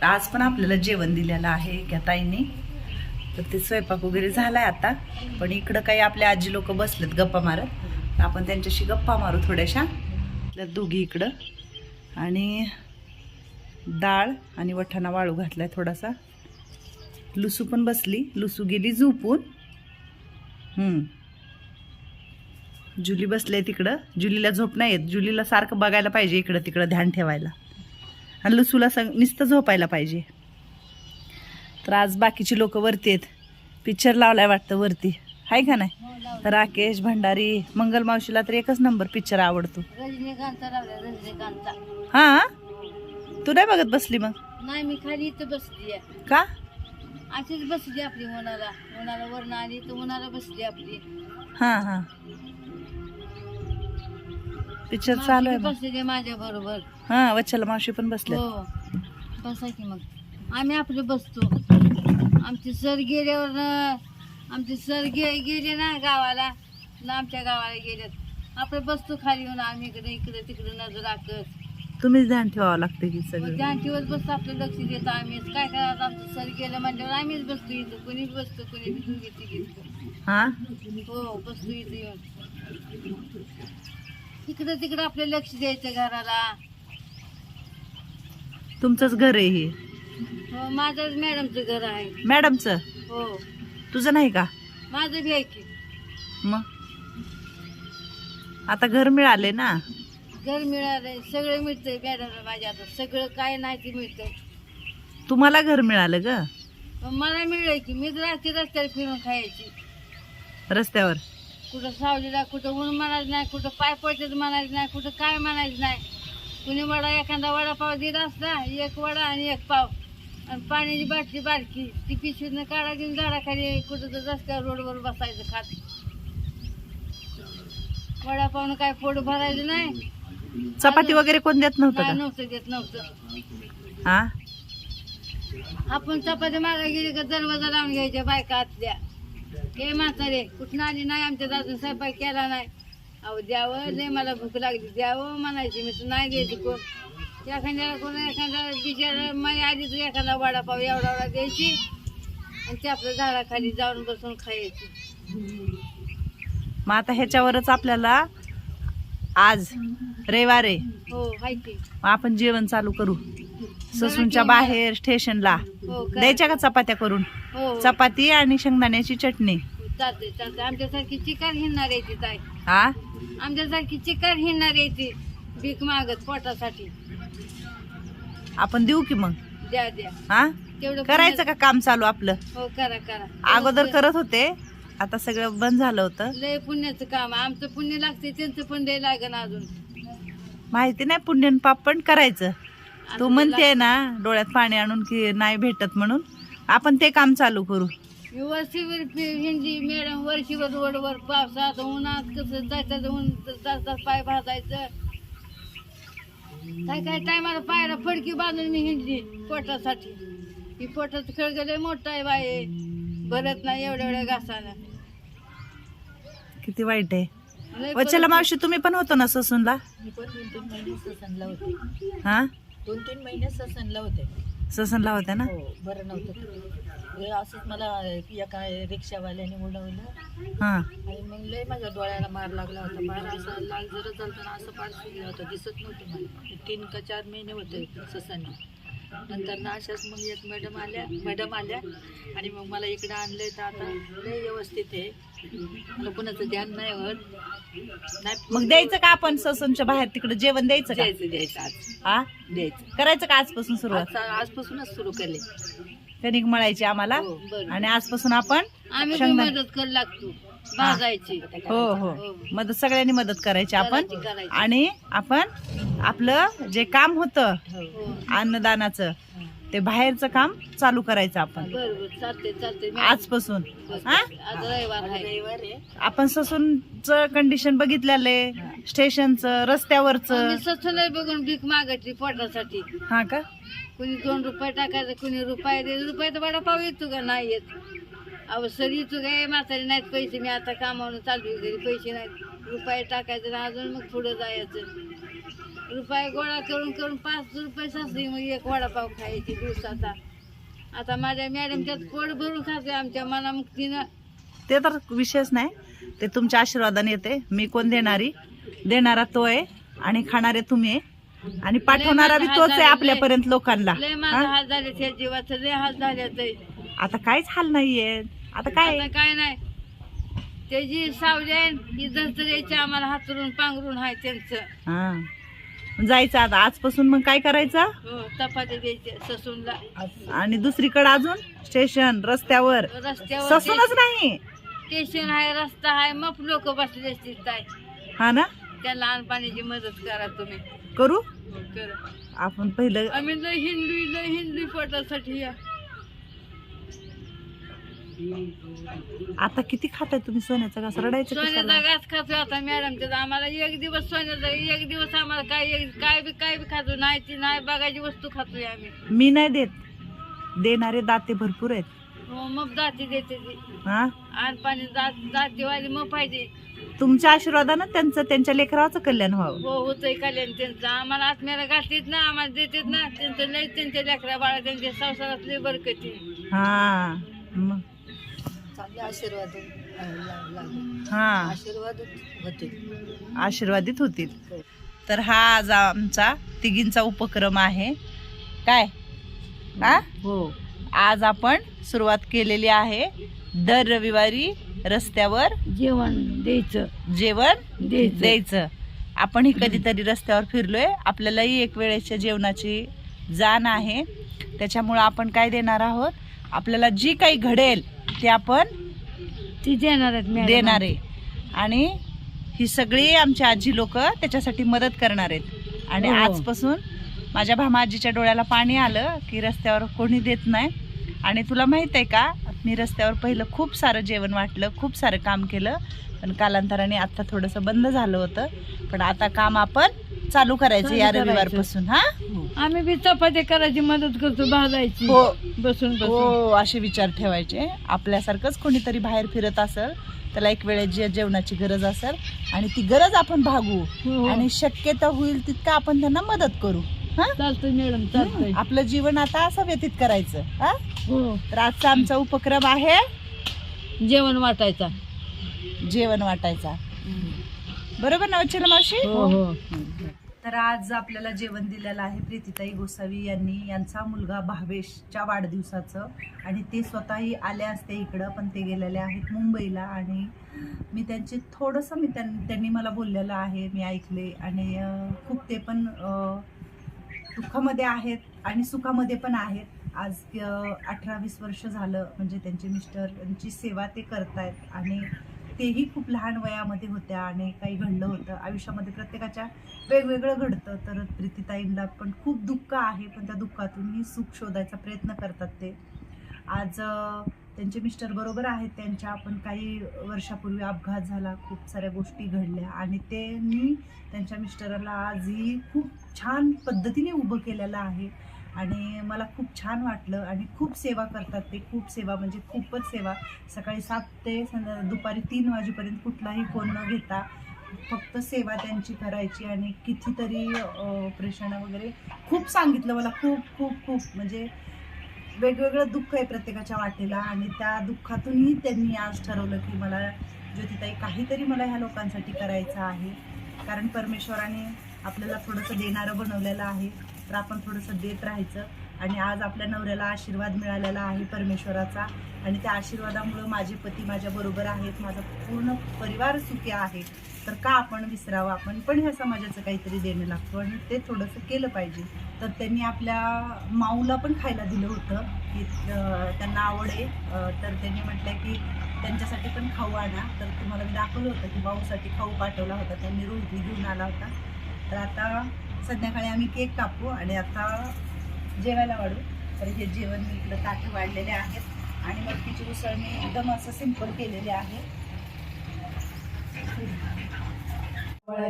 तर आज पण आपल्याला जेवण दिलेलं आहे एका ताईने. तर ते स्वयंपाक वगैरे झाला आहे आता. पण इकडं काही आपले आजी लोक बसलेत गप्पा मारत. तर आपण त्यांच्याशी गप्पा मारू थोड्याशा. आपल्या दोघी इकडं. आणि डाळ आणि वठाणा वाळू घातलाय थोडासा. लुसू पण बसली. लुसू गेली झोपून. जुली बसले तिकडं. जुलीला झोप नाही येत. जुलीला सारखं बघायला पाहिजे इकडं तिकडं ध्यान ठेवायला. आणि लुसूला सग नुसतं झोपायला पाहिजे. तर आज बाकीची लोक वरती आहेत. पिक्चर लावलाय वाटतं वरती. आहे का नाही? राकेश भंडारी मंगल मावशीला तर एकच नंबर पिक्चर आवडतो. हा? तू नाही बघत बसली मग? नाही मी खाली इथं बसली का? अशीच बसली आपली उन्हाला उन्हाला वरण आली तर उन्हाला बसली आपली. हा हा. पिक्चर चालू आहे मग. बसलेली माझ्या बरोबर. हा वच्छला मावशी पण बसले हो. बसा की मग. आम्ही आपलं बसतो. आमचे सर गेल्यावर न- आमचे सर गे गेले ना गावाला ना आमच्या गावाला गेलेत आपलं बसतो खाली येऊन आम्ही इकडे इकडे तिकडे नजर राखत तुम्हीच ध्यान ठेवावं लागतं की मग सगळं. त्या दिवस बसतो आपलं लक्ष देतो आम्हीच काय करायचं आमचं सर गेलं म्हणल्यावर आम्हीच बसतो इथं. कोणी बी बसतो कोणी दोघी तिघी हा? हो बसतो इथं येऊन. इकडं तिकडं आपलं लक्ष द्यायचं घराला. तुमचंच घर आहे हे? हो माझंच मॅडमचं घर आहे. मॅडमचं? हो. तुझं नाही का? माझं बी आहे की. मग? आता घर मिळाले ना? घर मिळालंय सगळं मिळतंय मॅडमला माझ्या आता सगळं काय नाही ते मिळतंय. तुम्हाला घर मिळालं ग? मग मला मिळलंय की मीच रात्री रस्त्यावर फिरून खायची. रस्त्यावर? कुठं सावलीला कुठं ऊन म्हणायचं नाही कुठं पाय पडतात म्हणायचं नाही कुठं काय म्हणायचं नाही. कुणी वडा एखादा वडापाव दिला असला एक वडा आणि एक पाव. आणि पाण्याची बाटली बारकी ती पिशवीतनं काढा घेऊन झाडाखाली कुठं तर रस्त्यावर रोडवर बसायचं खात. वडापावनं काय पोट भरायचं नाही. चपाती वगैरे कोण देत नव्हतं नव्हतं देत नव्हतं. हा? आपण चपाती मागा गेली का दरवाजा लावून घ्यायच्या बायका आतल्या. हे म्हातारे कुठं आली नाही? आमच्या दादून स्वयंपाक केला नाही. अहो द्यावं लय मला भूक लागली. द्यावं म्हणायची मी तर नाही द्यायची कोण एखाद्याला कोण एखादा बिचारा माई आली तर एखादा वडापाव एवढा एवढा द्यायची आणि ते आपल्या झाडाखाली जाऊन बसून खायची. मग आता ह्याच्यावरच आपल्याला आज रविवार आहे. हो हाय की. मग आपण जेवण चालू करू. ससूनच्या बाहेर स्टेशनला. हो. द्यायच्या का चपात्या करून? हो. चपाती आणि शेंगदाण्याची चटणी. चालते चालते आमच्यासारखी चिकार हिंडणार ती ताई. हा आमच्यासारखी चिकार हिंडणार ती भीक मागत पोटासाठी. आपण देऊ की मग? द्या द्या. हा तेवढं करायचं का काम चालू आपलं? हो करा करा. अगोदर करत होते. आता सगळं बंद झालं होतं. लय पुण्याचं काम. आहे. आमचं पुण्य लागते त्यांचं पण लय लागन अजून. माहिती नाही पुण्यन पाप पण करायचं. तू म्हणते ना डोळ्यात पाणी आणून की नाही भेटत म्हणून. आपण ते काम चालू करू. वर्षीवर हिंदी मॅडम वर्षीवर रोडवर पावसात उन्हात कसं जायचं ऊन जातात पाय भाजायचं. काय काय टायमाला पायाला फडकी बांधून मी हिंडली पोटासाठी. ही पोटात खळग लय मोठा आहे बाई. भरत नाही एवढ्या एवढ्या घासानं. किती वाईट आहे. लय वचला मावशी तुम्ही पण होतो ना ससूनला? मी पण ससनला होते. हा? दोन तीन महिने ससनला होते. ससूनला होत्या ना? हो बरं नव्हतं हे असंच मला एका रिक्षावाल्याने उडवलं हा. आणि मग लय माझ्या डोळ्याला मार लागला होता. मार असा लाल जरा चालताना असं पाठ सुटलं होतं. दिसत नव्हतं मला. तीन का चार महिने होते ससांनी नंतर ना अशाच मग एक मॅडम आल्या मॅडम आल्या आणि मग मला इकडं आणलंय तर आता लय व्यवस्थित आहे. मला कुणाचं ध्यान नाही होत. नाही मग द्यायचं का आपण ससूनच्या बाहेर तिकडे? जेवण द्यायचं का? द्यायचं द्यायचं आज. हा? द्यायचं. करायचं का आजपासून सुरुवात? आज आजपासूनच सुरू केले कणिक मळायची आम्हाला. हो, बरं. आणि आजपासून आपण आम्ही शेंगदाणे- मदत करू लागतो. भाजायची हो हो. मदत सगळ्यांनी मदत करायची आपण. आणि आपण आपलं जे काम होतं हो. अन्नदानाचं ते बाहेरचं काम चालू करायचं आपण. आजपासून. हा? आपण ससूनचं कंडिशन बघितलेलं आहे. स्टेशनचं रस्त्यावरचं. स्वच्छलय बघून भीक मागायची पोटासाठी. हा का? कुणी दोन रुपये टाकायचं कुणी रुपये दे. रुपये तर वडापाव येतो का? नाही येत. सर येतो काय म्हातारी नाहीत पैसे मी आता कामावून चालू घरी पैसे नाहीत. रुपये टाकायचं अजून मग पुढं जायचं. रुपये गोळा करून करून पाच रुपये सासरी मग एक वडापाव खायची दिवसाचा. आता माझ्या मॅडमच्यात पोट भरून खातोय आमच्या मनामुक्तीनं. ते तर विषयच नाही ते तुमच्या आशीर्वादाने येते. मी कोण देणारी? देणारा तो आहे आणि खाणारे तुम्ही आहे. आणि पाठवणारा बी तोच आहे आपल्यापर्यंत लोकांना. लय माझा? हात झाले त्या जीवाचं लय हात झाले ते आता काहीच हाल नाहीये. आता काय? आता काय नाही. ते जी सावली आहे ही दसऱ्याची आम्हाला हातरून पांघरून आहे त्यांचं. हा. जायचं आता. आजपासून मग काय करायचं? हो चपाती द्यायचे ससूनला. आणि दुसरीकडे अजून? स्टेशन रस्त्यावर. रस्त्यावर ससूनच नाही? स्टेशन आहे रस्ता आहे मग लोक बसले असतील काय हा ना? त्या लहान पाण्याची मदत करा तुम्ही. करू? करा. आपण पहिलं आम्ही लय हिंदू लय हिंदू पोटासाठी. या आता किती खाताय तुम्ही सोन्याचा घास? रडायचं सोन्याचा कशाला? घास खातो आता मॅडमच्या आम्हाला एक दिवस सोन्याचा एक दिवस आम्हाला काय एक- काय बी काय बी खातो. नाही ती नाही बघायची वस्तू खातोय आम्ही. मी नाही देत. देणारे दाते भरपूर आहेत. हो मग देते ती. हा? आण पाणी जात जातीवाली मग पाहिजे. तुमच्या आशीर्वादानं त्यांचं त्यांच्या लेकराचं कल्याण व्हावं. हो होतंय कल्याण त्यांचं. आम्हाला आत्म्याला घालतीत ना आम्हाला देतात ना. त्यांचं लय त्यांच्या लेकरा बाळा त्यांच्या संसारात लय बरकती हा. मग आशीर्वाद हा. आशीर्वाद होते आशीर्वादित होतील. तर हा आज आमचा तिघींचा उपक्रम आहे. काय? हा? हो. आज आपण सुरुवात केलेली आहे. दर रविवारी रस्त्यावर जेवण द्यायचं. जेवण द्यायचं. द्यायचं. आपणही कधीतरी रस्त्यावर फिरलोय. आपल्यालाही एक वेळेच्या जेवणाची जाण आहे. त्याच्यामुळं आपण काय देणार आहोत? आपल्याला जी काही घडेल ते आपण ती देणार आहेत. देणार आहे. आणि ही सगळी आमची आजी लोक त्याच्यासाठी मदत करणार आहेत. आणि हो. आजपासून माझ्या भामा आजीच्या डोळ्याला पाणी आलं की रस्त्यावर कोणी देत नाही. आणि तुला माहीत आहे का मी रस्त्यावर पहिलं खूप सारं जेवण वाटलं खूप सारं काम केलं. पण कालांतराने आता थोडंसं बंद झालं होतं. पण आता काम आपण चालू करायचं चालू या करायचं. रविवारपासून हा? आम्ही बी चपाती करायची मदत करतो भाजायची. हो. बसून बसून. हो असे विचार ठेवायचे. आपल्यासारखंच कोणीतरी बाहेर फिरत असेल त्याला एक वेळेस जे जेवणाची गरज असेल आणि ती गरज आपण भागू. हो. आणि शक्यता होईल तितकं आपण त्यांना मदत करू हा? चालतंय मॅडम चालतंय. आपलं जीवन आता असं व्यतीत करायचं हा? हो. तर आजचा आमचा उपक्रम आहे? जेवण वाटायचा. जेवण वाटायचा. बरोबर ना वच्छला मावशी? हो. हो. तर आज आपल्याला जेवण दिलेलं आहे प्रीतिताई गोसावी यांनी. यांचा मुलगा भावेशच्या वाढदिवसाचं. आणि ते स्वतःही आले असते इकडं पण ते गेलेले आहेत मुंबईला. आणि मी त्यांचे थोडंसं मी त्यां त्यांनी मला बोललेलं आहे मी ऐकले. आणि खूप ते पण दुःखामध्ये आहेत आणि सुखामध्ये पण आहेत. आज अठरा वीस वर्ष झालं म्हणजे त्यांचे मिस्टर यांची सेवा ते करतायत. आणि तेही खूप लहान वयामध्ये होत्या आणि काही घडलं होतं. आयुष्यामध्ये प्रत्येकाच्या वेगवेगळं घडतं. तर प्रीतीताईंना पण खूप दुःख आहे पण त्या दुःखातूनही सुख शोधायचा प्रयत्न करतात ते. आज त्यांचे मिस्टर बरोबर आहेत त्यांच्या पण काही वर्षापूर्वी अपघात झाला खूप साऱ्या गोष्टी घडल्या. आणि त्यांनी त्यांच्या मिस्टरला आजही खूप छान पद्धतीने उभं केलेलं आहे. आणि मला खूप छान वाटलं आणि खूप सेवा करतात ते खूप सेवा म्हणजे खूपच सेवा. सकाळी सात ते संध्या दुपारी तीन वाजेपर्यंत कुठलाही फोन न घेता फक्त सेवा त्यांची करायची आणि कितीतरी ऑपरेशन वगैरे. खूप सांगितलं मला खूप खूप खूप. म्हणजे वेगवेगळं दुःख आहे प्रत्येकाच्या वाटेला आणि त्या दुःखातूनही त्यांनी आज ठरवलं की मला ज्योतिताई काहीतरी मला ह्या लोकांसाठी करायचं आहे. कारण परमेश्वराने आपल्याला थोडंसं देणारं बनवलेलं आहे तर आपण थोडंसं देत राहायचं. आणि आज आपल्या नवऱ्याला आशीर्वाद मिळालेला आहे परमेश्वराचा. आणि त्या आशीर्वादामुळं माझे पती माझ्याबरोबर आहेत माझा पूर्ण परिवार सुखी आहे. तर का आपण विसरावं? आपण पण ह्या समाजाचं काहीतरी देणं लागतो. आणि ते थोडंसं केलं पाहिजे. तर त्यांनी आपल्या माऊला पण खायला दिलं होतं की त्यांना आवड आहे. तर त्यांनी म्हटलं की त्यांच्यासाठी पण खाऊ आणा. तर तुम्हाला मी दाखवलं होतं की भाऊसाठी खाऊ पाठवला होता. त्यांनी रोहितनी घेऊन आला होता. तर आता संध्याकाळी आम्ही केक कापू आणि आता जेवायला वाढू. तर हे जेवण मी इकडं ताटं वाढलेले आहेत. आणि मटकीची उसळ मी एकदम असं सिंपल केलेले आहे. फळ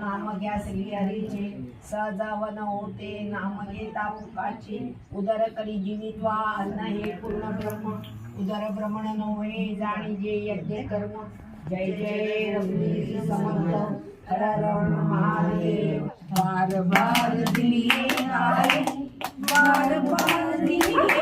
नाम घ्या श्री हरीचे सहजावन होते नाम घेता मुखाचे. उदर करी जीवित्वा अन्न हे पूर्ण ब्रह्म. उदर भ्रमण नव्हे जाणी जे यज्ञ कर्म. जय जय रमणी समर्थ. रण मारे बार बार दिए आए बार बार दिए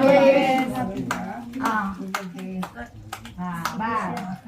Amen.